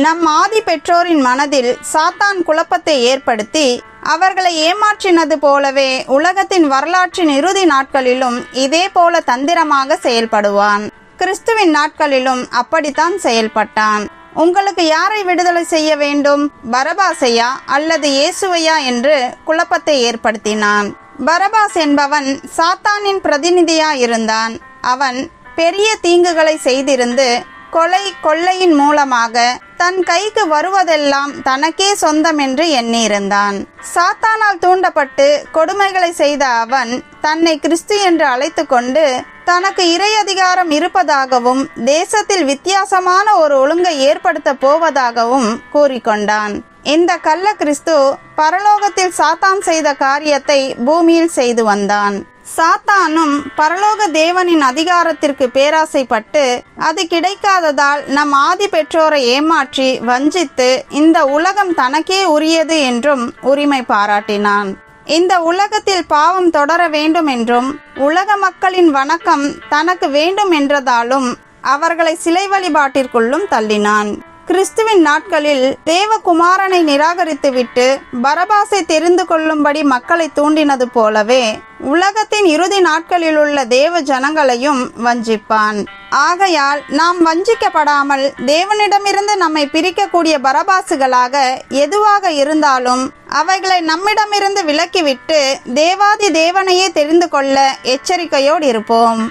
நம் ஆதி பெற்றோரின் மனதில் சாத்தான் குழப்பத்தை ஏற்படுத்தி அவர்களை ஏமாற்றினது போலவே உலகத்தின் வரலாற்றின் இறுதி நாட்களிலும் இதே போல தந்திரமாக செயல்படுவான். கிறிஸ்துவின் நாட்களிலும் அப்படித்தான் செயல்பட்டான். உங்களுக்கு யாரை விடுதலை செய்ய வேண்டும்? பரபாசையா அல்லது இயேசுவையா என்று குழப்பத்தை ஏற்படுத்தினான். பரபாஸ் என்பவன் சாத்தானின் பிரதிநிதியாயிருந்தான். அவன் பெரிய தீங்குகளை செய்திருந்து கொலை கொள்ளையின் மூலமாக தன் கைக்கு வருவதெல்லாம் தனக்கே சொந்தம் என்று எண்ணியிருந்தான். சாத்தானால் தூண்டப்பட்டு கொடுமைகளை செய்த அவன் தன்னை கிறிஸ்து என்று அழைத்து கொண்டு தனக்கு இறை அதிகாரம் இருப்பதாகவும் தேசத்தில் வித்தியாசமான ஒரு ஒழுங்கை ஏற்படுத்த போவதாகவும் கூறிக்கொண்டான். இந்த கள்ள கிறிஸ்து பரலோகத்தில் சாத்தான் செய்த காரியத்தை பூமியில் செய்து வந்தான். சாத்தானும் பரலோக தேவனின் அதிகாரத்திற்கு பேராசைப்பட்டு அது கிடைக்காததால் நம் ஆதி பெற்றோரை ஏமாற்றி வஞ்சித்து இந்த உலகம் தனக்கே உரியது என்றும் உரிமை பாராட்டினான். இந்த உலகத்தில் பாவம் தொடர வேண்டும் என்றும் உலக மக்களின் வணக்கம் தனக்கு வேண்டும் என்றதாலும் அவர்களை சிலை வழிபாட்டிற்குள்ளும் தள்ளினான். கிறிஸ்துவின் நாட்களில் தேவகுமாரனை நிராகரித்துவிட்டு பரபாசை தெரிந்து கொள்ளும்படி மக்களை தூண்டினது போலவே உலகத்தின் இறுதி நாட்களில் உள்ள தேவ ஜனங்களையும் வஞ்சிப்பான். ஆகையால் நாம் வஞ்சிக்கப்படாமல் தேவனிடமிருந்து நம்மை பிரிக்கக்கூடிய பரபாசுகளாக எதுவாக இருந்தாலும் அவைகளை நம்மிடமிருந்து விலக்கிவிட்டு தேவாதி தேவனையே தெரிந்து கொள்ள எச்சரிக்கையோடு இருப்போம்.